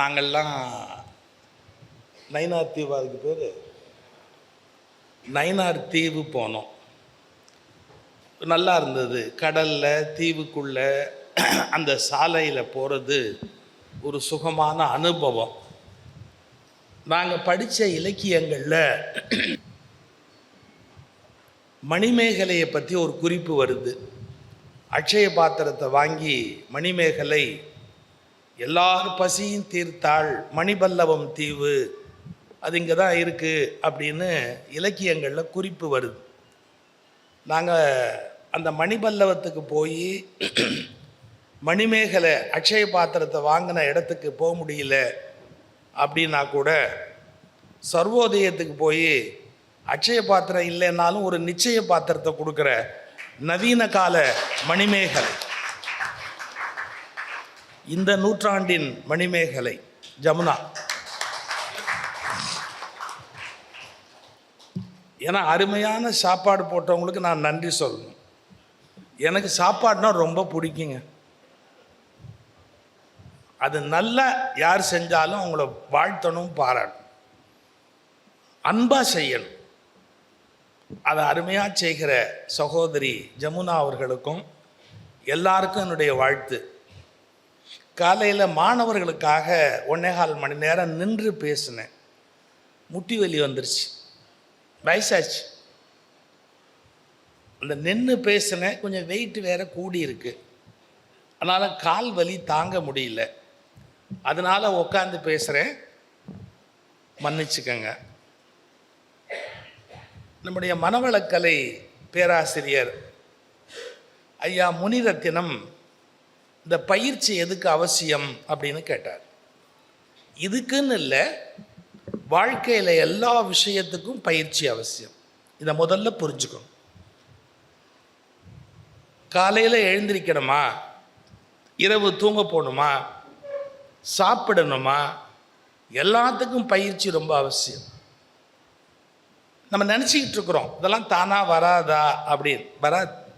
நாங்கள்லாம் நைனார் தீவு அதுக்கு பேர் நைனார் தீவு போனோம். நல்லா இருந்தது. கடலில் தீவுக்குள்ளே அந்த சாலையில் போகிறது ஒரு சுகமான அனுபவம். நாங்கள் படித்த இலக்கியங்களில் மணிமேகலையை பற்றி ஒரு குறிப்பு வருது. அட்சய பாத்திரத்தை வாங்கி மணிமேகலை எல்லார் பசியும் தீர்த்தாள் மணிபல்லவம் தீவு. அது இங்கே தான் இருக்குது அப்படின்னு இலக்கியங்களில் குறிப்பு வருது. நாங்கள் அந்த மணிபல்லவத்துக்கு போய் மணிமேகலை அட்சய பாத்திரத்தை வாங்கின இடத்துக்கு போக முடியல அப்படின்னா கூட சர்வோதயத்துக்கு போய் அட்சய பாத்திரம் இல்லைன்னாலும் ஒரு நிச்சய பாத்திரத்தை கொடுக்குற நவீன கால மணிமேகலை. இந்த நூற்றாண்டின் மணிமேகலை ஜமுனா. ஏன்னா அருமையான சாப்பாடு போட்டவங்களுக்கு நான் நன்றி சொல்லணும். எனக்கு சாப்பாடுனா ரொம்ப பிடிக்குங்க. அது நல்லா யார் செஞ்சாலும் அவங்கள வாழ்த்தணும் பாராட்டணும். அன்பாக செய்யணும். அதை அருமையாக செய்கிற சகோதரி ஜமுனா அவர்களுக்கும் எல்லாருக்கும் என்னுடைய வாழ்த்து. காலையில் மாணவர்களுக்காக ஒன்னேகால் மணி நேரம் நின்று பேசினேன். முட்டி வலி வந்துருச்சு. வயசாச்சு. அந்த நின்று பேசினேன். கொஞ்சம் வெயிட் வேற கூடியிருக்கு அதனால் கால் வலி தாங்க முடியல. அதனால் உட்காந்து பேசுகிறேன் மன்னிச்சுக்கங்க. நம்முடைய மனவளக்கலை பேராசிரியர் ஐயா முனிரத்தினம் இந்த பயிற்சி எதுக்கு அவசியம் அப்படின்னு கேட்டார். இதுக்குன்னு இல்லை வாழ்க்கையில் எல்லா விஷயத்துக்கும் பயிற்சி அவசியம். இதை முதல்ல புரிஞ்சுக்கணும். காலையில் எழுந்திருக்கணுமா? இரவு தூங்க போகணுமா? சாப்பிடணுமா? எல்லாத்துக்கும் பயிற்சி ரொம்ப அவசியம். நம்ம நினச்சிக்கிட்டு இருக்கிறோம் இதெல்லாம் தானாக வராதா அப்படின்னு. வராது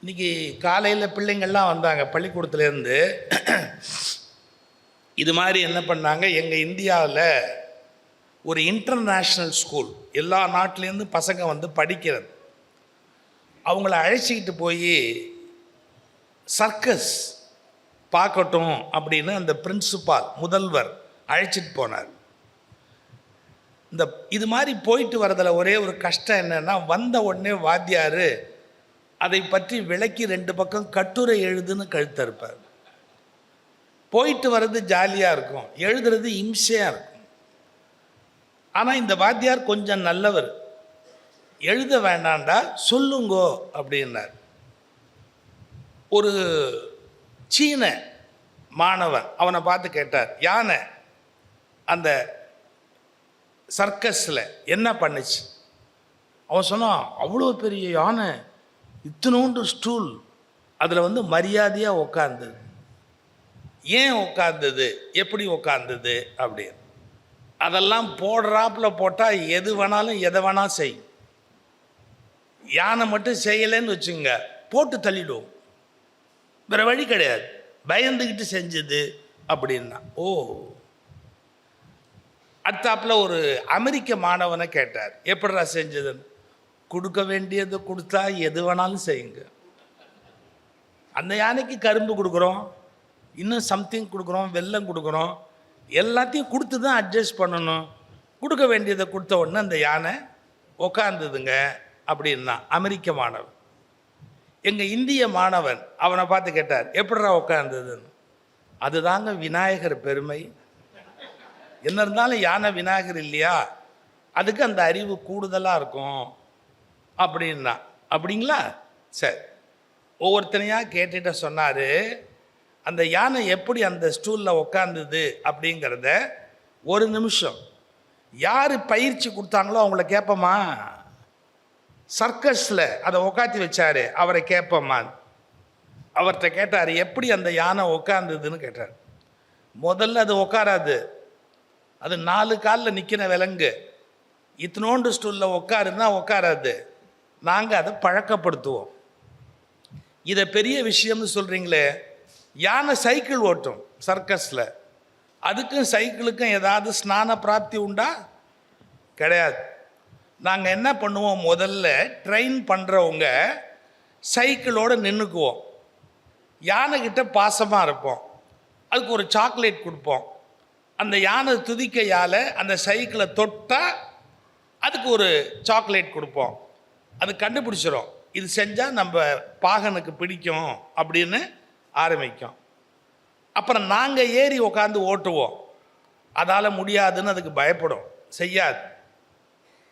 இன்னைக்கு காலையில் பிள்ளைங்கள்லாம் வந்தாங்க பள்ளிக்கூடத்துலேருந்து. இது மாதிரி என்ன பண்ணாங்க எங்கள் இந்தியாவில் ஒரு இன்டர்நேஷ்னல் ஸ்கூல் எல்லா நாட்டிலேருந்து பசங்க வந்து படிக்கிறது. அவங்கள அழைச்சிக்கிட்டு போய் சர்க்கஸ் பார்க்கட்டும் அப்படின்னு அந்த பிரின்சிபால் முதல்வர் அழைச்சிட்டு போனார். இந்த இது மாதிரி போயிட்டு வரதில் ஒரே ஒரு கஷ்டம் என்னென்னா வந்த உடனே வாத்தியார் அதை பற்றி விளக்கி ரெண்டு பக்கம் கட்டுரை எழுதுன்னு கழுத்தறுப்பார். போயிட்டு வர்றது ஜாலியாக இருக்கும். எழுதுறது இம்சையாக இருக்கும். ஆனால் இந்த வாத்தியார் கொஞ்சம் நல்லவர். எழுத வேண்டாண்டா சொல்லுங்கோ அப்படின்னார். ஒரு சீன மாணவன் அவனை பார்த்து கேட்டார் யானை அந்த சர்க்கஸில் என்ன பண்ணுச்சு? அவன் சொன்னான் அவ்வளோ பெரிய யானை இத்தினோண்டு ஸ்டூல் அதில் வந்து மரியாதையாக உக்காந்தது. ஏன் உட்காந்தது எப்படி உட்காந்தது அப்படின்னு. அதெல்லாம் போடுறாப்பில் போட்டால் எது வேணாலும் எதை வேணால் செய். யானை மட்டும் செய்யலைன்னு வச்சுங்க போட்டு தள்ளிடுவோம் வேறு வழி கிடையாது. பயந்துக்கிட்டு செஞ்சது அப்படின்னா. ஓ. அடுத்தாப்புல ஒரு அமெரிக்க மாணவனை கேட்டார். எப்படிடா செஞ்சதுன்னு? கொடுக்க வேண்டியதை கொடுத்தா எது வேணாலும் செய்யுங்க. அந்த யானைக்கு கரும்பு கொடுக்குறோம் இன்னும் சம்திங் கொடுக்குறோம் வெல்லம் கொடுக்குறோம் எல்லாத்தையும் கொடுத்து தான் அட்ஜஸ்ட் பண்ணணும். கொடுக்க வேண்டியதை கொடுத்த உடனே அந்த யானை உக்காந்துதுங்க அப்படின்னா அமெரிக்க மாணவன். எங்கள் இந்திய மாணவன் அவனை பார்த்து கேட்டார் எப்படிடா உட்காந்ததுன்னு அதுதாங்க விநாயகர் பெருமை. என்ன இருந்தாலும் யானை விநாயகர் இல்லையா? அதுக்கு அந்த அறிவு கூடுதலாக இருக்கும். அப்படின்னா. அப்படிங்களா? சரி. ஒவ்வொருத்தனையாக கேட்டுட்டு சொன்னார் அந்த யானை எப்படி அந்த ஸ்டூலில் உக்காந்துது அப்படிங்கிறத ஒரு நிமிஷம். யார் பயிற்சி கொடுத்தாங்களோ அவங்கள கேட்போமா சர்க்கஸில் அதை உக்காத்தி வச்சார் அவரை கேட்போமா அவர்கிட்ட கேட்டார் எப்படி அந்த யானை உக்காந்துதுன்னு கேட்டார். முதல்ல அது உட்காராது அது நாலு காலில் நிற்கிற விலங்கு. இத்தனோண்டு ஸ்டூலில் உட்காருன்னா உட்காராது நாங்கள் அதை பழக்கப்படுத்துவோம். இதை பெரிய விஷயம்னு சொல்கிறீங்களே யானை சைக்கிள் ஓட்டும் சர்க்கஸில். அதுக்கும் சைக்கிளுக்கும் ஏதாவது ஸ்நான பிராப்தி உண்டா? கிடையாது. நாங்கள் என்ன பண்ணுவோம்? முதல்ல ட்ரெயின் பண்ணுறவங்க சைக்கிளோடு நின்றுக்குவோம் யானைக்கிட்ட பாசமாக இருப்போம். அதுக்கு ஒரு சாக்லேட் கொடுப்போம். அந்த யானை துதிக்கையால் அந்த சைக்கிளை தொட்டால் அதுக்கு ஒரு சாக்லேட் கொடுப்போம். அது கண்டுபிடிச்சிரும். இது செஞ்சால் நம்ம பாகனுக்கு பிடிக்கும் அப்படின்னு ஆரம்பிக்கும். அப்புறம் நாங்கள் ஏறி உட்காந்து ஓட்டுவோம். அதால் முடியாதுன்னு அதுக்கு பயப்படும். செய்யாது.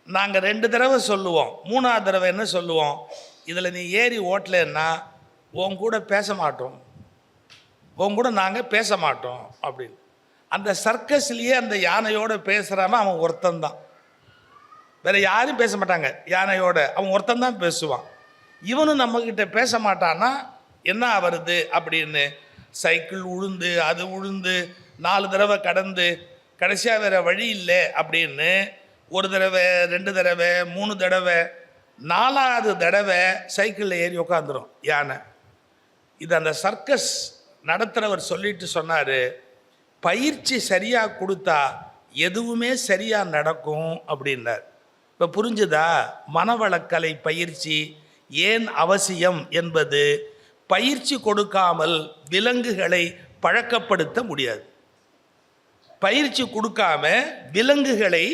நாங்கள் ரெண்டு தடவை சொல்லுவோம். மூணாவது தடவை என்ன சொல்லுவோம்? இதில் நீ ஏறி ஓட்டலன்னா உன் கூட பேச மாட்டோம். உன் கூட நாங்கள் பேச மாட்டோம் அப்படின்னு. அந்த சர்க்கஸ்லேயே அந்த யானையோடு பேசுகிறவன் அவன் ஒருத்தன் தான். வேற யாரும் பேச மாட்டாங்க. யானையோட அவன் ஒருத்தன் தான் பேசுவான். இவனும் நம்மக்கிட்ட பேச மாட்டான்னா என்ன வருது அப்படின்னு சைக்கிள் உழுந்து அது உழுந்து நாலு தடவை கடந்து கடைசியாக வேற வழி இல்லை அப்படின்னு ஒரு தடவை ரெண்டு தடவை மூணு தடவை நாலாவது தடவை சைக்கிளில் ஏறி உட்காந்துரும் யானை. இது அந்த சர்க்கஸ் நடத்துகிறவர் சொல்லிட்டு சொன்னார் பயிற்சி சரியாக கொடுத்தா எதுவுமே சரியாக நடக்கும் அப்படின்னார். இப்போ புரிஞ்சுதா? மனவளக்கலை பயிற்சி ஏன் அவசியம் என்பது பயிற்சி கொடுக்காமல் விலங்குகளை பழக்கப்படுத்த முடியாது. பயிற்சி கொடுக்காம விலங்குகளை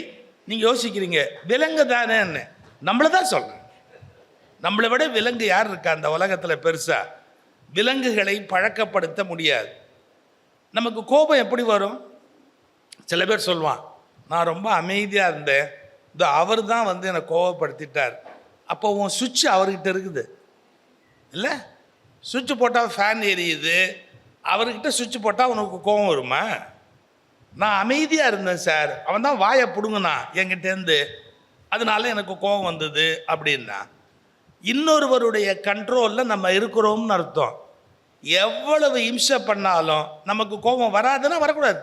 நீங்கள் யோசிக்கிறீங்க விலங்கு தானேன்னு நம்மளை தான் சொல்கிறேன் நம்மளை விட விலங்கு யார் இருக்கா அந்த உலகத்தில் பெருசாக விலங்குகளை பழக்கப்படுத்த முடியாது. நமக்கு கோபம் எப்படி வரும்? சில பேர் சொல்லுவான் நான் ரொம்ப அமைதியாக இருந்தேன். இந்த அவர் தான் வந்து என்னை கோவப்படுத்திட்டார். அப்போ உன் சுவிட்ச் அவர்கிட்ட இருக்குது. இல்லை? சுவிட்ச் போட்டால் ஃபேன் எரியுது. அவர்கிட்ட சுவிட்ச் போட்டால் உனக்கு கோபம் வருமா? நான் அமைதியாக இருந்தேன் சார் அவன் தான் வாயை பிடுங்கினான் என்கிட்டேருந்து அதனால எனக்கு கோபம் வந்தது அப்படின்னா இன்னொருவருடைய கண்ட்ரோலில் நம்ம இருக்கிறோம்னு அர்த்தம். எவ்வளவு இம்சை பண்ணாலும் நமக்கு கோபம் வராதுன்னா வரக்கூடாது.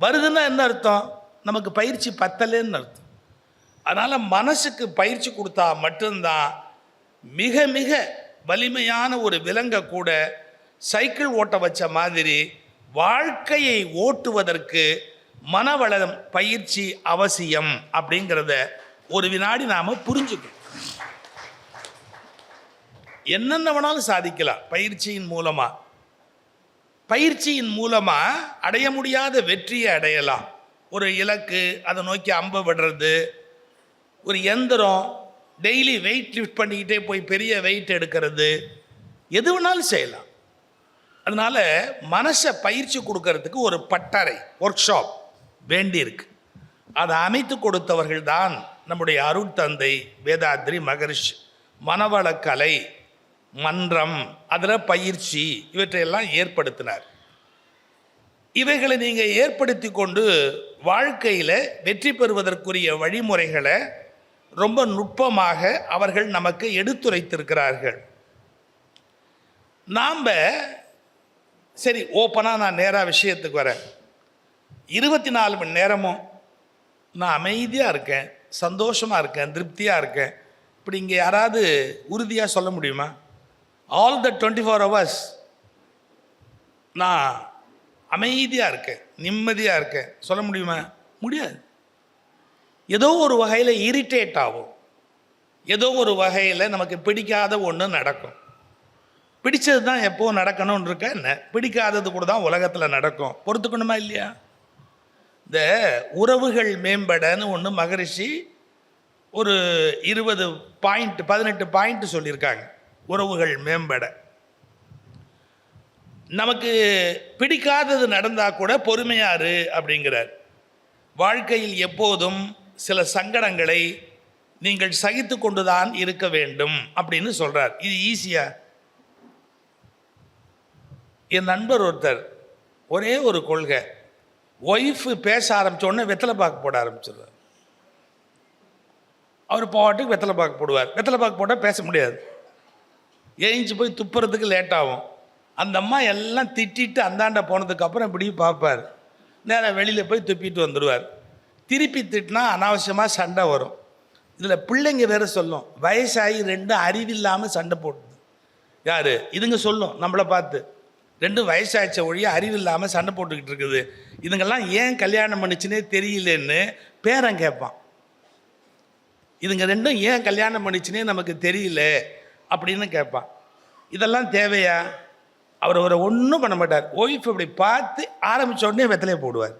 வருதுன்னா என்ன அர்த்தம்? நமக்கு பயிற்சி பத்தலேன்னு அர்த்தம். அதனால் மனசுக்கு பயிற்சி கொடுத்தா மட்டும்தான் மிக மிக வலிமையான ஒரு விலங்கை கூட சைக்கிள் ஓட்ட வச்ச மாதிரி வாழ்க்கையை ஓட்டுவதற்கு மனவளம் பயிற்சி அவசியம் அப்படிங்கிறத ஒரு வினாடி நாம் புரிஞ்சுக்கணும். என்னென்ன வேணாலும் சாதிக்கலாம் பயிற்சியின் மூலமாக பயிற்சியின் மூலமாக அடைய முடியாத வெற்றியை அடையலாம். ஒரு இலக்கு அதை நோக்கி அம்பு விடுறது ஒரு எந்திரம் டெய்லி வெயிட் லிஃப்ட் பண்ணிக்கிட்டே போய் பெரிய வெயிட் எடுக்கிறது எது வேணாலும் செய்யலாம். அதனால் மனசை பயிற்சி கொடுக்கறதுக்கு ஒரு பட்டறை ஒர்க் ஷாப் வேண்டியிருக்கு. அதை அமைத்து கொடுத்தவர்கள் தான் நம்முடைய அருட்தந்தை வேதாத்ரி மகரிஷ். மனவளக்கலை மன்றம் அதில் பயிற்சி இவற்றையெல்லாம் ஏற்படுத்தினார். இவைகளை நீங்கள் ஏற்படுத்தி கொண்டு வாழ்க்கையில் வெற்றி பெறுவதற்குரிய வழிமுறைகளை ரொம்ப நுட்பமாக அவர்கள் நமக்கு எடுத்துரைத்திருக்கிறார்கள். நாம் சரி ஓப்பனாக நான் நேராக விஷயத்துக்கு வரேன். இருபத்தி நாலு மணி நேரமும் நான் அமைதியாக இருக்கேன் சந்தோஷமாக இருக்கேன் திருப்தியாக இருக்கேன். இப்படி இங்கே யாராவது உறுதியாக சொல்ல முடியுமா? All the twenty four hours நான் அமைதியாக இருக்கேன் நிம்மதியாக இருக்கேன். சொல்ல முடியுமா? முடியாது. ஏதோ ஒரு வகையில் இரிட்டேட் ஆகும். ஏதோ ஒரு வகையில் நமக்கு பிடிக்காத ஒன்று நடக்கும். பிடிச்சது தான் எப்போ நடக்கணும்னு இருக்க என்ன? பிடிக்காதது கூட தான் உலகத்தில் நடக்கும். பொறுத்துக்கணுமா இல்லையா? இந்த உறவுகள் மேம்படன்னு ஒன்று மகரிஷி ஒரு இருபது பாயிண்ட் பதினெட்டு பாயிண்ட் சொல்லியிருக்காங்க. உறவுகள் மேம்பட. நமக்கு பிடிக்காதது நடந்தால் கூட பொறுமையாரு அப்படிங்கிறார். வாழ்க்கையில் எப்போதும் சில சங்கடங்களை நீங்கள் சகித்து கொண்டுதான் இருக்க வேண்டும் அப்படின்னு சொல்கிறார் இது ஈஸியா என் நண்பர் ஒருத்தர் ஒரே ஒரு கொள்கை. ஒய்ஃபு பேச ஆரம்பித்தோடனே உடனே வெத்தலை பாக்கு போட ஆரம்பிச்சிடுறார். அவர் பாட்டுக்கு வெத்தலை பாக்கு போடுவார். வெத்தலை பாக்கு போட்டால் பேச முடியாது. ஏஞ்சி போய் துப்புறதுக்கு லேட் ஆகும். அந்த அம்மா எல்லாம் திட்டிட்டு அந்தாண்ட போனதுக்கப்புறம் இப்படி பார்ப்பார். நேராக வெளியில் போய் துப்பிட்டு வந்துடுவார். திருப்பி திட்டினா அனாவசியமாக சண்டை வரும். இதில் பிள்ளைங்க வேற சொல்லும். வயசாகி ரெண்டும் அறிவில்லாமல் சண்டை போட்டுது யார்? இதுங்க சொல்லும். நம்மளை பார்த்து. ரெண்டும் வயசாச்ச ஒழிய அறிவில்லாமல் சண்டை போட்டுக்கிட்டு இருக்குது. இதுங்கெல்லாம் ஏன் கல்யாணம் பண்ணுச்சுன்னே தெரியலன்னு பேரன் கேட்பான். இதுங்க ரெண்டும் ஏன் கல்யாணம் பண்ணிச்சுன்னே நமக்கு தெரியல அப்படின்னு கேட்பான். இதெல்லாம் தேவையா? அவர் அவரை ஒன்றும் பண்ண மாட்டார். ஒய்ஃப் இப்படி பார்த்து ஆரம்பிச்ச உடனே வெத்தலையை போடுவார்.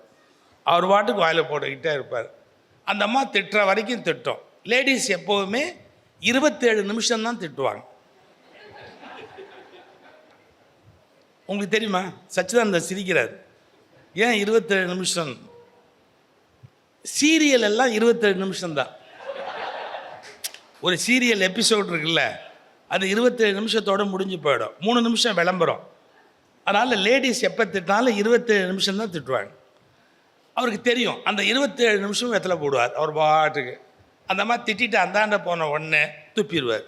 அவர் பாட்டுக்கு வாயில் போட்டுக்கிட்டே இருப்பார். அந்த அம்மா திட்டுற வரைக்கும் திட்டம். லேடிஸ் எப்போவுமே இருபத்தேழு நிமிஷம் தான் திட்டுவாங்க. உங்களுக்கு தெரியுமா? சச்சிதானந்த சிரிக்கிறார். ஏன் இருபத்தேழு நிமிஷம்? சீரியல் எல்லாம் இருபத்தேழு நிமிஷம்தான். ஒரு சீரியல் எபிசோட் இருக்குல்ல அது இருபத்தேழு நிமிஷத்தோட முடிஞ்சு போயிடும். மூணு நிமிஷம் விளம்பரம். அதனால் லேடிஸ் எப்போ திட்டினாலும் இருபத்தேழு நிமிஷம் தான் திட்டுவாங்க. அவருக்கு தெரியும். அந்த இருபத்தேழு நிமிஷம் வெத்தலை போடுவார். அவர் பாட்டுக்கு. அந்த மாதிரி திட்டிட்டு அந்தாண்ட போன உடனே துப்பிடுவார்.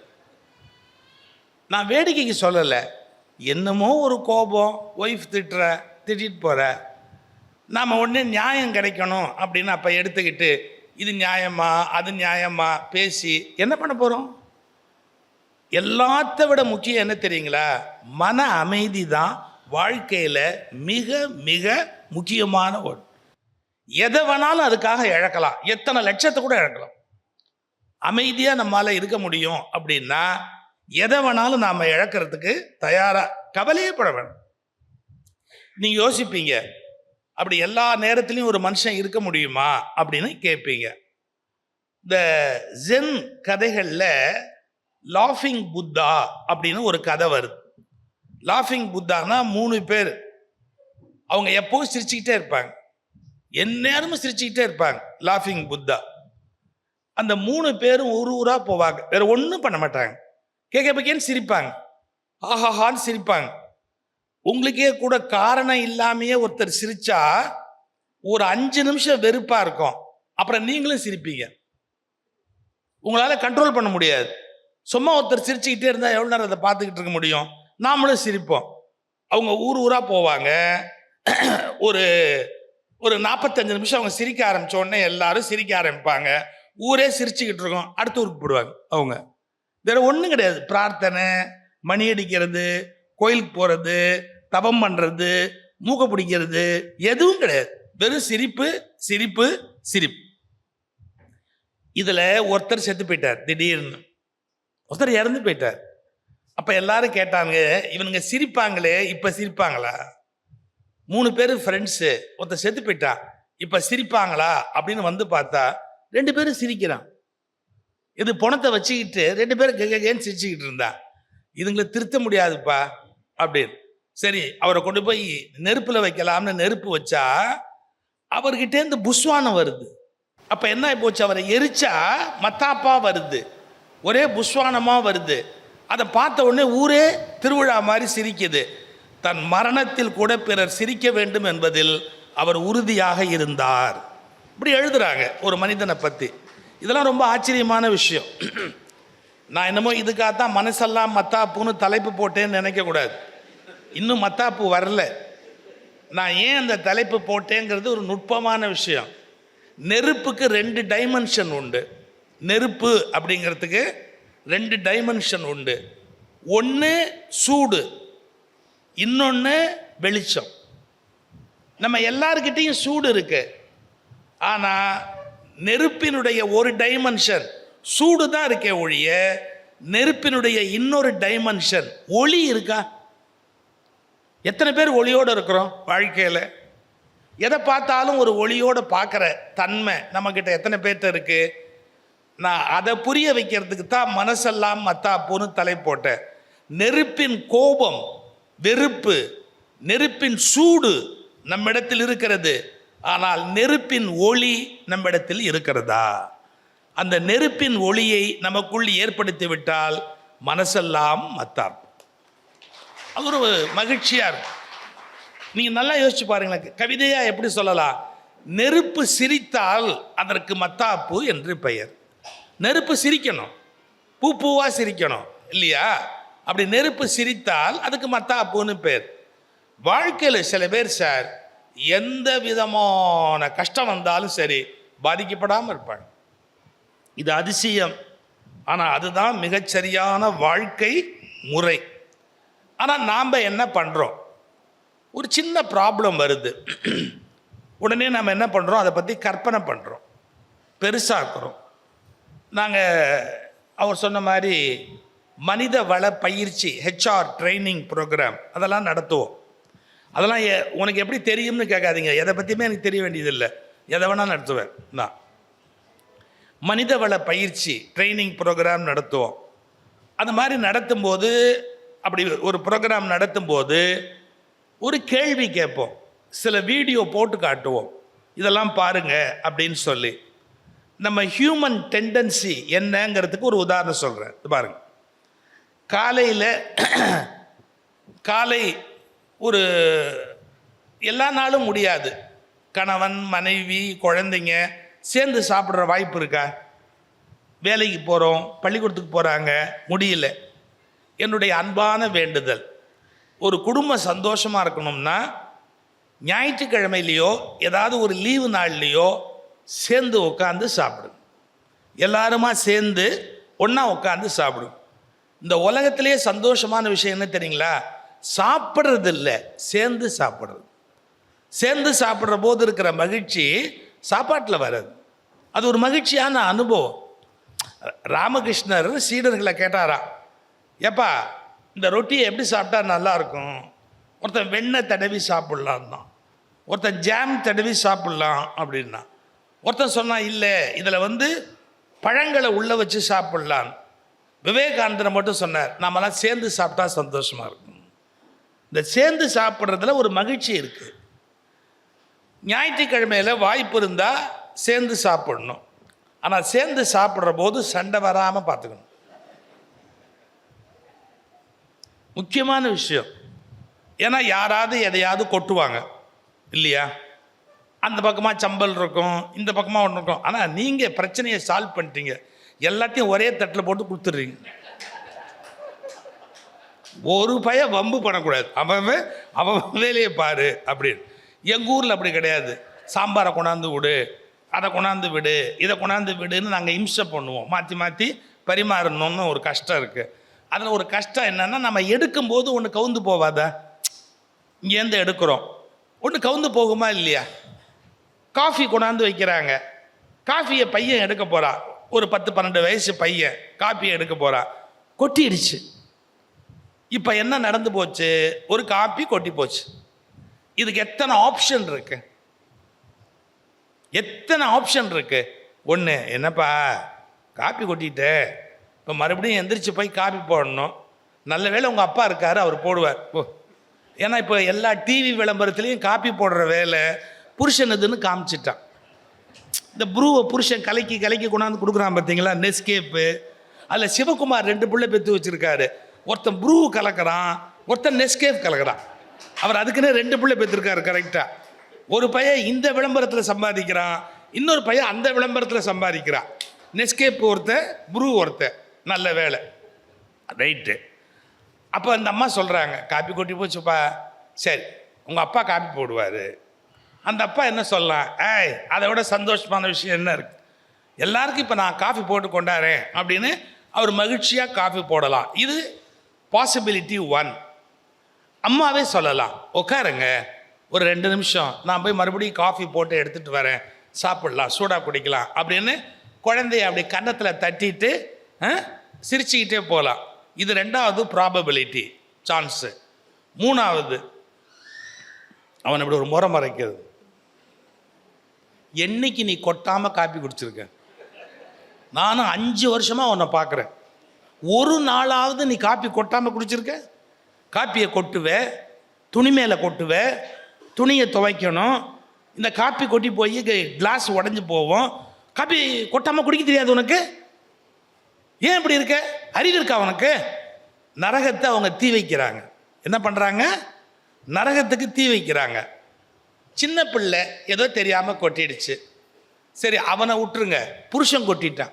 நான் வேடிக்கைக்கு சொல்லலை. என்னமோ ஒரு கோபம் ஒய்ஃப் திட்டுற திட்டிட்டு போகிற நாம் உடனே நியாயம் கிடைக்கணும் அப்படின்னு அப்போ எடுத்துக்கிட்டு இது நியாயமா அது நியாயமா பேசி என்ன பண்ண போகிறோம் எல்லாத்த விட முக்கியம் என்ன தெரியுங்களா? மன அமைதி தான் வாழ்க்கையில் மிக மிக முக்கியமான ஒன்று. எதை வேணாலும் அதுக்காக இழக்கலாம். எத்தனை லட்சத்தை கூட இழக்கலாம். அமைதியாக நம்மளால் இருக்க முடியும் அப்படின்னா எதை வேணாலும் நாம் இழக்கிறதுக்கு தயாராக கவலையே பட வேணும் நீங்கள் யோசிப்பீங்க அப்படி எல்லா நேரத்துலையும் ஒரு மனுஷன் இருக்க முடியுமா அப்படின்னு கேட்பீங்க. இந்த ஜென் கதைகளில் லாஃபிங் புத்தா அப்படின்னு ஒரு கதை வருது. லாஃபிங் புத்தானா மூணு பேர். அவங்க எப்போவும் சிரிச்சுக்கிட்டே இருப்பாங்க. எந்நேரமும் சிரிச்சுக்கிட்டே இருப்பாங்க. லாஃபிங் புத்தா அந்த மூணு பேரும் ஒரு ஊராக போவாங்க. வேற ஒன்றும் பண்ண மாட்டாங்க. கேட்க பக்கேன்னு சிரிப்பாங்க. ஆஹாஹான்னு சிரிப்பாங்க. உங்களுக்கே கூட காரணம் இல்லாமையே ஒருத்தர் சிரிச்சா ஒரு அஞ்சு நிமிஷம் வெறுப்பாக இருக்கும். அப்புறம் நீங்களும் சிரிப்பீங்க. உங்களால் கண்ட்ரோல் பண்ண முடியாது. சும்மா ஒருத்தர் சிரிச்சுக்கிட்டே இருந்தால் எவ்வளோ நேரம் அதை பார்த்துக்கிட்டு இருக்க முடியும்? நாமளும் சிரிப்போம். அவங்க ஊர் ஊராக போவாங்க. ஒரு ஒரு நாற்பத்தஞ்சு நிமிஷம் அவங்க சிரிக்க ஆரம்பித்த உடனே எல்லாரும் சிரிக்க ஆரம்பிப்பாங்க. ஊரே சிரிச்சுக்கிட்டு இருக்கோம். அடுத்த ஊருக்கு போடுவாங்க அவங்க. வேற ஒன்றும் கிடையாது. பிரார்த்தனை மணி அடிக்கிறது கோயிலுக்கு போகிறது தபம் பண்ணுறது மூக்க பிடிக்கிறது எதுவும் கிடையாது. வெறும் சிரிப்பு சிரிப்பு சிரிப்பு. இதில் ஒருத்தர் செத்து போயிட்டார். திடீர்னு. ஒருத்தர் இறந்து போயிட்டார். அப்போ எல்லாரும் கேட்டாங்க இவனுங்க சிரிப்பாங்களே இப்போ சிரிப்பாங்களா? மூணு பேர் ஃப்ரெண்ட்ஸு ஒருத்தர் செத்து போயிட்டான் இப்போ சிரிப்பாங்களா அப்படின்னு வந்து பார்த்தா ரெண்டு பேரும் சிரிக்கிறான். இது பணத்தை வச்சுக்கிட்டு ரெண்டு பேரும் கெகேன்னு சிரிச்சுக்கிட்டு இருந்தா. இதுங்களை திருத்த முடியாதுப்பா அப்படின்னு. சரி அவரை கொண்டு போய் நெருப்பில் வைக்கலாம்னு நெருப்பு வச்சா அவர்கிட்டேருந்து புஸ்வானம் வருது. அப்போ என்ன போச்சு? அவரை எரிச்சா மத்தாப்பா வருது. ஒரே புஸ்வானமாக வருது. அதை பார்த்த உடனே ஊரே திருவிழா மாதிரி சிரிக்குது. தன் மரணத்தில் கூட பிறர் சிரிக்க வேண்டும் என்பதில் அவர் உறுதியாக இருந்தார். இப்படி எழுதுறாங்க ஒரு மனிதனை பற்றி இதெல்லாம் ரொம்ப ஆச்சரியமான விஷயம். நான் என்னமோ இதுக்காகத்தான் மனசெல்லாம் மத்தாப்புன்னு தலைப்பு போட்டேன்னு நினைக்கக்கூடாது இன்னும் மத்தாப்பு வரல. நான் ஏன் அந்த தலைப்பு போட்டேங்கிறது ஒரு நுட்பமான விஷயம். நெருப்புக்கு ரெண்டு டைமென்ஷன் உண்டு. நெருப்பு அப்படிங்கிறதுக்கு ரெண்டு டைமென்ஷன் உண்டு. ஒன்று சூடு. இன்னொன்று வெளிச்சம். நம்ம எல்லாருக்கிட்டேயும் சூடு இருக்கு. ஆனால் நெருப்பினுடைய ஒரு டைமென்ஷன் சூடு தான் இருக்கே ஒழிய நெருப்பினுடைய இன்னொரு டைமென்ஷன் ஒளி இருக்கா? எத்தனை பேர் ஒளியோடு இருக்கிறோம் வாழ்க்கையில்? எதை பார்த்தாலும் ஒரு ஒளியோடு பார்க்குற தன்மை நம்மக்கிட்ட எத்தனை பேர்கிட்ட இருக்கு? நான் அதை புரிய வைக்கிறதுக்கு தான் மனசெல்லாம் மத்தாப்புன்னு தலை போட்டேன். நெருப்பின் கோபம் வெறுப்பு நெருப்பின் சூடு நம்மிடத்தில் இருக்கிறது. ஆனால் நெருப்பின் ஒளி நம்மிடத்தில் இருக்கிறதா? அந்த நெருப்பின் ஒளியை நமக்குள் ஏற்படுத்திவிட்டால் மனசெல்லாம் மத்தாப்பு அது ஒரு மகிழ்ச்சியாக இருக்கும். நீங்கள் நல்லா யோசிச்சு பாருங்களேன் கவிதையாக எப்படி சொல்லலாம்? நெருப்பு சிரித்தால் அதற்கு மத்தாப்பு என்று பெயர். நெருப்பு சிரிக்கணும். பூ பூவாக சிரிக்கணும். இல்லையா? அப்படி நெருப்பு சிரித்தால் அதுக்கு மத்தாப்புன்னு பேர். வாழ்க்கையில் சில பேர் சார் எந்த விதமான கஷ்டம் வந்தாலும் சரி பாதிக்கப்படாமல் இருப்பாங்க. இது அதிசயம். ஆனால் அதுதான் மிகச்சரியான வாழ்க்கை முறை. ஆனால் நாம் என்ன பண்ணுறோம் ஒரு சின்ன ப்ராப்ளம் வருது. உடனே நம்ம என்ன பண்ணுறோம் அதை பற்றி கற்பனை பண்ணுறோம் பெருசாக்குறோம் நாங்கள் அவர் சொன்ன மாதிரி மனித வள பயிற்சி ஹெச்ஆர் ட்ரைனிங் ப்ரோக்ராம் அதெல்லாம் நடத்துவோம். அதெல்லாம் எ- உனக்கு எப்படி தெரியும்னு கேட்காதீங்க. எதை பற்றியுமே எனக்கு தெரிய வேண்டியதில்லை. எதை வேணால் நடத்துவேன். நான் மனித வள பயிற்சி ட்ரைனிங் ப்ரோக்ராம் நடத்துவோம். அந்த மாதிரி நடத்தும்போது அப்படி ஒரு ப்ரோக்ராம் நடத்தும்போது ஒரு கேள்வி கேட்போம். சில வீடியோ போட்டு காட்டுவோம். இதெல்லாம் பாருங்க அப்படின்னு சொல்லி. நம்ம ஹியூமன் டெண்டன்சி என்னங்கிறதுக்கு ஒரு உதாரணம் சொல்கிறேன் பாருங்கள் காலையில் காலை ஒரு எல்லா நாளும் முடியாது. கணவன் மனைவி குழந்தைங்க சேர்ந்து சாப்பிட்ற வாய்ப்பு இருக்கா? வேலைக்கு போகிறோம் பள்ளிக்கூடத்துக்கு போகிறாங்க முடியல. என்னுடைய அன்பான வேண்டுதல். ஒரு குடும்பம் சந்தோஷமாக இருக்கணும்னா ஞாயிற்றுக்கிழமையிலையோ ஏதாவது ஒரு லீவு நாள்லேயோ சேர்ந்து உட்காந்து சாப்பிடுங்க. எல்லாருமா சேர்ந்து ஒன்றா உட்காந்து சாப்பிடுங்க. இந்த உலகத்திலேயே சந்தோஷமான விஷயம் என்ன தெரியுங்களா? சாப்பிட்றது இல்லை சேர்ந்து சாப்பிட்றது. சேர்ந்து சாப்பிட்ற போது இருக்கிற மகிழ்ச்சி சாப்பாட்டில் வராது. அது ஒரு மகிழ்ச்சியான அனுபவம். ராமகிருஷ்ணர் சீடர்களை கேட்டாரா ஏப்பா இந்த ரொட்டியை எப்படி சாப்பிட்டா நல்லா இருக்கும்? ஒருத்தன் வெண்ணெய் தடவி சாப்பிட்லாம் தான் ஒருத்தன் ஜாம் தடவி சாப்பிட்லாம் அப்படின்னா. ஒருத்தன் சொன்னான் இல்லை இதில் வந்து பழங்களை உள்ளே வச்சு சாப்பிட்லாம். விவேகானந்தர் மட்டும் சொன்னார் நாமெல்லாம் சேர்ந்து சாப்பிட்டா சந்தோஷமாக இருக்கும். இந்த சேர்ந்து சாப்பிட்றதுல ஒரு மகிழ்ச்சி இருக்குது ஞாயிற்றுக்கிழமையில் வாய்ப்பு இருந்தால் சேர்ந்து சாப்பிடணும். ஆனால் சேர்ந்து சாப்பிட்ற போது சண்டை வராமல் பார்த்துக்கணும். முக்கியமான விஷயம். ஏன்னா யாராவது எதையாவது கொட்டுவாங்க. இல்லையா? அந்த பக்கமாக சம்பல் இருக்கும் இந்த பக்கமாக ஒன்று இருக்கும். ஆனால் நீங்கள் பிரச்சனையை சால்வ் பண்ணிட்டீங்க. எல்லாத்தையும் ஒரே தட்டில் போட்டு கொடுத்துட்றீங்க. ஒரு பய வம்பு பண்ணக்கூடாது. அவன் அவன் வேலையை பாரு அப்படின்னு. எங்கள் ஊரில் அப்படி கிடையாது. சாம்பாரை கொண்டாந்து விடு அதை கொண்டாந்து விடு இதை கொண்டாந்து விடுன்னு நாங்கள் இம்சை பண்ணுவோம். மாற்றி மாற்றி பரிமாறணும்னு ஒரு கஷ்டம் இருக்குது அதில் ஒரு கஷ்டம் என்னென்னா நம்ம எடுக்கும்போது ஒன்று கவுந்து போவாதா? இங்கேருந்து எடுக்கிறோம். ஒன்று கவுந்து போகுமா இல்லையா? காஃபி கொண்டாந்து வைக்கிறாங்க. காஃபியை பையன் எடுக்க போகிறான் ஒரு பத்து பன்னெண்டு வயசு பையன் காப்பி எடுக்க போகிறான் கொட்டிடுச்சு. இப்போ என்ன நடந்து போச்சு? ஒரு காப்பி கொட்டி போச்சு. இதுக்கு எத்தனை ஆப்ஷன் இருக்கு? எத்தனை ஆப்ஷன் இருக்கு? ஒன்று என்னப்பா காப்பி கொட்டிட்டு. இப்போ மறுபடியும் எந்திரிச்சு போய் காப்பி போடணும். நல்ல வேலை உங்கள் அப்பா இருக்காரு அவர் போடுவார். ஓ. ஏன்னா இப்போ எல்லா டிவி விளம்பரத்துலேயும் காப்பி போடுற வேலை புருஷனதுன்னு காமிச்சிட்டான். இந்த ப்ரூவை புருஷன் கலக்கி கலக்கி கொண்டாந்து கொடுக்குறான் பார்த்தீங்களா? நெஸ்கேப்பு. அதில் சிவகுமார் ரெண்டு பிள்ளை பெற்று வச்சுருக்காரு. ஒருத்தன் ப்ரூ கலக்கிறான் ஒருத்தன் நெஸ்கேப் கலக்கிறான். அவர் அதுக்குன்னே ரெண்டு பிள்ளை பெற்றிருக்காரு கரெக்டாக ஒரு பையன் இந்த விளம்பரத்தில் சம்பாதிக்கிறான் இன்னொரு பையன் அந்த விளம்பரத்தில் சம்பாதிக்கிறான். நெஸ்கேப் ஒருத்தன் ப்ரூ ஒருத்தன். நல்ல வேலை. ரைட்டு. அப்போ அந்த அம்மா சொல்கிறாங்க காப்பி கொட்டி போச்சுப்பா. சரி உங்கள் அப்பா காப்பி போடுவார். அந்த அப்பா என்ன சொல்லலாம் ஏய் அதை விட சந்தோஷமான விஷயம் என்ன இருக்கு? எல்லாருக்கும் இப்போ நான் காஃபி போட்டு கொண்டாரேன் அப்படின்னு அவர் மகிழ்ச்சியாக காஃபி போடலாம். இது பாசிபிலிட்டி ஒன் அம்மாவே சொல்லலாம். உட்காருங்க ஒரு ரெண்டு நிமிஷம். நான் போய் மறுபடியும் காஃபி போட்டு எடுத்துகிட்டு வரேன். சாப்பிட்லாம். சூடாக குடிக்கலாம் அப்படின்னு குழந்தைய அப்படி கன்னத்தில் தட்டிட்டு சிரிச்சுக்கிட்டே போகலாம் இது ரெண்டாவது ப்ராபபிலிட்டி சான்ஸு மூணாவது அவன் இப்படி ஒரு முறை மறைக்கிறது. என்னைக்கு நீ கொட்டாமல் காப்பி குடிச்சிருக்க? நானும் அஞ்சு வருஷமாக உன்னை பார்க்குறேன். ஒரு நாளாவது நீ காப்பி கொட்டாமல் குடிச்சிருக்க? காப்பியை கொட்டுவேன் துணி மேலே கொட்டுவேன் துணியை துவைக்கணும். இந்த காப்பி கொட்டி போய் கிளாஸ் உடஞ்சி போவோம். காப்பி கொட்டாமல் குடிக்க தெரியாது உனக்கு? ஏன் இப்படி இருக்க? அறிவு இருக்கா உனக்கு? நரகத்தை அவங்க தீ வைக்கிறாங்க. என்ன பண்ணுறாங்க நரகத்துக்கு தீ வைக்கிறாங்க. சின்ன பிள்ளை ஏதோ தெரியாமல் கொட்டிடுச்சு. சரி அவனை விட்டுருங்க. புருஷன் கொட்டிட்டான்.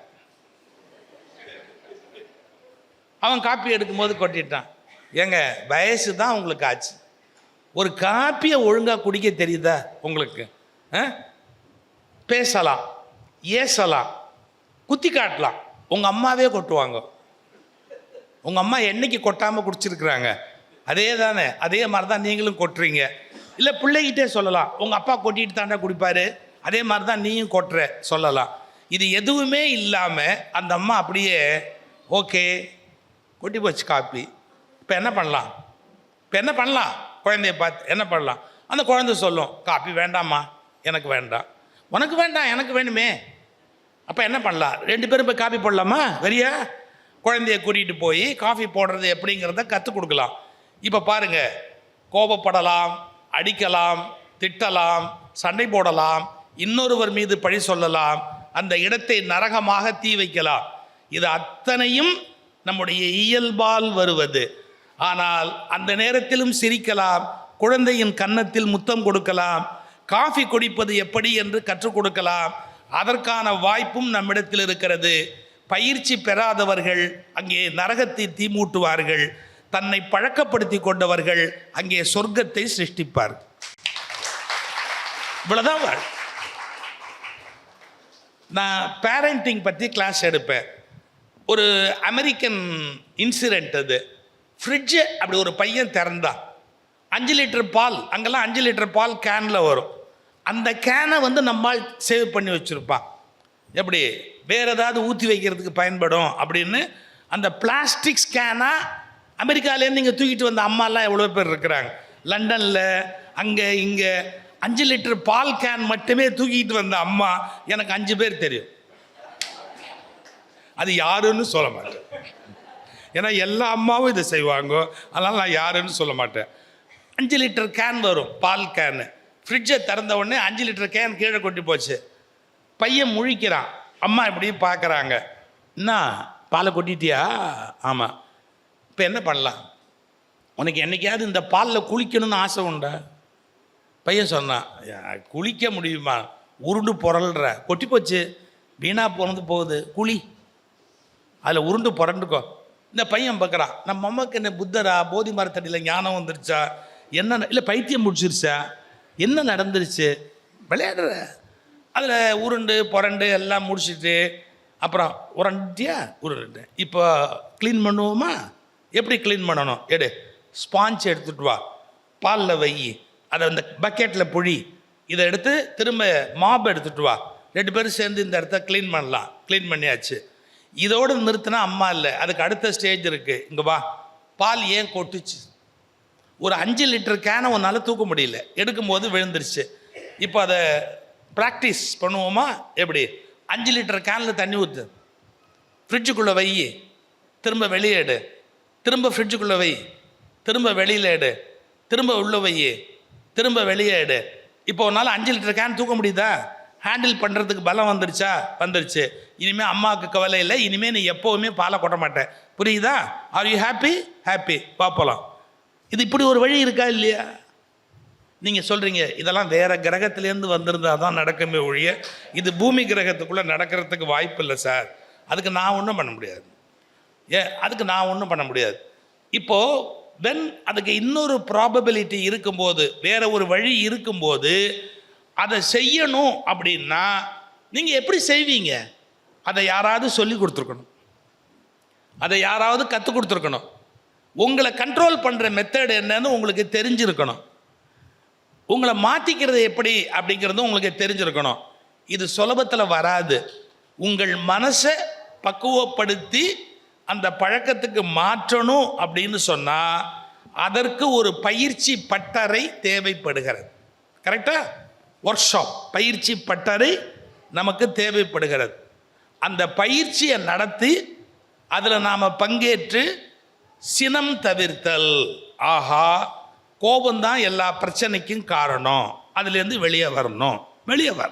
அவன் காப்பி எடுக்கும்போது கொட்டிட்டான். ஏங்க வயசு தான் உங்களுக்கு ஆச்சு. ஒரு காப்பியை ஒழுங்காக குடிக்க தெரியுதா உங்களுக்கு? ஆ? பேசலாம் ஏசலாம் குத்தி காட்டலாம். உங்கள் அம்மாவே கொட்டுவாங்க. உங்கள் அம்மா என்னைக்கு கொட்டாமல் குடிச்சிருக்கிறாங்க? அதே தானே அதே மாதிரி தான் நீங்களும் கொட்டுறீங்க. இல்லை பிள்ளைகிட்டே சொல்லலாம். உங்கள் அப்பா கொட்டிட்டு தாண்டா குடிப்பார். அதே மாதிரி தான் நீயும் கொட்டுற சொல்லலாம். இது எதுவுமே இல்லாமல் அந்த அம்மா அப்படியே ஓகே கொட்டி போச்சு காப்பி. இப்போ என்ன பண்ணலாம்? இப்போ என்ன பண்ணலாம்? குழந்தைய பார்த்து என்ன பண்ணலாம்? அந்த குழந்தை சொல்லும் காப்பி வேண்டாம்மா எனக்கு வேண்டாம். உனக்கு வேண்டாம் எனக்கு வேணுமே. அப்போ என்ன பண்ணலாம்? ரெண்டு பேரும் போய் காப்பி போடலாமா? வெறியா குழந்தைய கூட்டிகிட்டு போய் காஃபி போடுறது எப்படிங்கிறத கற்றுக் கொடுக்கலாம். இப்போ பாருங்கள் கோபப்படலாம் அடிக்கலாம் திட்டலாம் சண்டை போடலாம் இன்னொருவர் மீது பழி சொல்லலாம் அந்த இடத்தை நரகமாக தீ வைக்கலாம். இது அத்தனையும் நம்முடைய இயல்பால் வருவது. ஆனால் அந்த நேரத்திலும் சிரிக்கலாம் குழந்தையின் கன்னத்தில் முத்தம் கொடுக்கலாம் காஃபி குடிப்பது எப்படி என்று கற்றுக் கொடுக்கலாம். அதற்கான வாய்ப்பும் நம்மிடத்தில் இருக்கிறது. பயிற்சி பெறாதவர்கள் அங்கே நரகத்தை தீமூட்டுவார்கள் தன்னை பழக்கப்படுத்தி கொண்டவர்கள் அங்கே சொர்க்கத்தை சிருஷ்டிப்பார் இவ்வளோதான் நான் பேரண்டிங் பற்றி கிளாஸ் எடுப்பேன். ஒரு அமெரிக்கன் இன்சிடெண்ட் அது. ஃப்ரிட்ஜு அப்படி ஒரு பையன் திறந்தான் அஞ்சு லிட்டர் பால் அங்கெல்லாம் அஞ்சு லிட்டர் பால் கேனில் வரும். அந்த கேனை வந்து நம்மால் சேவ் பண்ணி வச்சுருப்பான். எப்படி? வேறு ஏதாவது ஊற்றி வைக்கிறதுக்கு பயன்படும் அப்படின்னு அந்த பிளாஸ்டிக் ஸ்கேனாக அமெரிக்காலேருந்து இங்கே தூக்கிட்டு வந்த அம்மாலாம் எவ்வளோ பேர் இருக்கிறாங்க. லண்டனில் அங்கே இங்கே. அஞ்சு லிட்டர் பால் கேன் மட்டுமே தூக்கிட்டு வந்த அம்மா எனக்கு அஞ்சு பேர் தெரியும். அது யாருன்னு சொல்ல மாட்டேன். ஏன்னா எல்லா அம்மாவும் இதை செய்வாங்க. அதனால் நான் யாருன்னு சொல்ல மாட்டேன். அஞ்சு லிட்டர் கேன் வரும் பால் கேனு ஃப்ரிட்ஜை திறந்த உடனே அஞ்சு லிட்டர் கேன் கீழே கொட்டி போச்சு. பையன் முழிக்கிறான். அம்மா இப்படி பார்க்குறாங்க. என்ன பாலை கொட்டிட்டியா? ஆமாம் இப்போ என்ன பண்ணலாம்? உனக்கு என்னைக்காவது இந்த பாலில் குளிக்கணும்னு ஆசை உண்டா? பையன் சொன்னான் குளிக்க முடியுமா? உருண்டு புரள்ற கொட்டி போச்சு. வீணாக போனது போகுது. குழி அதில் உருண்டு புரண்டுக்கோ. இந்த பையன் பார்க்குறான் நம்ம அம்மாவுக்கு என்ன புத்தரா? போதி மரத்தடியில் ஞானம் வந்துருச்சா? என்ன இல்லை பைத்தியம் முடிச்சிருச்சா என்ன நடந்துருச்சு? விளையாடுற. அதில் உருண்டு புரண்டு எல்லாம் முடிச்சுட்டு அப்புறம் உரண்டியா? உருண்டு இப்போ க்ளீன் பண்ணுவோமா? எப்படி க்ளீன் பண்ணணும்? எடு. ஸ்பாஞ்ச் எடுத்துட்டு வா. பாலில் வை. அதை அந்த பக்கெட்டில் புழி. இதை எடுத்து திரும்ப மாப் எடுத்துகிட்டு வா. ரெண்டு பேரும் சேர்ந்து இந்த இடத்த க்ளீன் பண்ணலாம். க்ளீன் பண்ணியாச்சு. இதோடு நிறுத்தினா அம்மா இல்லை. அதுக்கு அடுத்த ஸ்டேஜ் இருக்குது இங்கே வா. பால் ஏன் கொட்டுச்சு? ஒரு அஞ்சு லிட்டர் கேனை உன்னால் தூக்க முடியல. எடுக்கும்போது விழுந்துருச்சு. இப்போ அதை ப்ராக்டிஸ் பண்ணுவோமா? எப்படி? அஞ்சு லிட்டர் கேனில் தண்ணி ஊற்று ஃப்ரிட்ஜுக்குள்ளே வை. திரும்ப வெளியே எடு. திரும்ப ஃப்ரிட்ஜுக்குள்ளே வை. திரும்ப வெளியில் எடு. திரும்ப உள்ள வை. திரும்ப வெளியே எடு. இப்போ உன்னால் அஞ்சு லிட்டர் கேன் தூக்க முடியுதா? ஹேண்டில் பண்ணுறதுக்கு பலம் வந்துருச்சா? வந்துருச்சு. இனிமேல் அம்மாவுக்கு கவலை இல்லை. இனிமேல் நீ எப்போவுமே பாலை கொட்ட மாட்டேன். புரியுதா? ஆர் யூ ஹாப்பி ஹாப்பி பார்ப்போலாம் இது இப்படி ஒரு வழி இருக்கா இல்லையா? நீங்கள் சொல்கிறீங்க இதெல்லாம் வேறு கிரகத்துலேருந்து வந்திருந்தால் தான் நடக்குமே ஒழிய இது பூமி கிரகத்துக்குள்ளே நடக்கிறதுக்கு வாய்ப்பு இல்லை சார். அதுக்கு நான் ஒன்றும் பண்ண முடியாது. ஏன் அதுக்கு நான் ஒன்றும் பண்ண முடியாது. இப்போது வென் அதுக்கு இன்னொரு ப்ராபபிலிட்டி இருக்கும்போது வேற ஒரு வழி இருக்கும்போது அதை செய்யணும் அப்படின்னா நீங்கள் எப்படி செய்வீங்க? அதை யாராவது சொல்லி கொடுத்துருக்கணும். அதை யாராவது கற்றுக் கொடுத்துருக்கணும். உங்களை கண்ட்ரோல் பண்ணுற மெத்தட் என்னன்னு உங்களுக்கு தெரிஞ்சிருக்கணும். உங்களை மாற்றிக்கிறது எப்படி அப்படிங்கிறது உங்களுக்கு தெரிஞ்சிருக்கணும். இது சுலபத்தில் வராது. உங்கள் மனசை பக்குவப்படுத்தி அந்த பழக்கத்துக்கு மாற்றணும் அப்படின்னு சொன்னால் அதற்கு ஒரு பயிற்சி பட்டறை தேவைப்படுகிறது. கரெக்டாக ஒர்க் ஷாப் பயிற்சி பட்டறை நமக்கு தேவைப்படுகிறது. அந்த பயிற்சியை நடத்தி அதில் நாம் பங்கேற்று சினம் தவிர்த்தல். ஆஹா கோபம்தான் எல்லா பிரச்சனைக்கும் காரணம். அதுலேருந்து வெளியே வரணும். வெளியே வர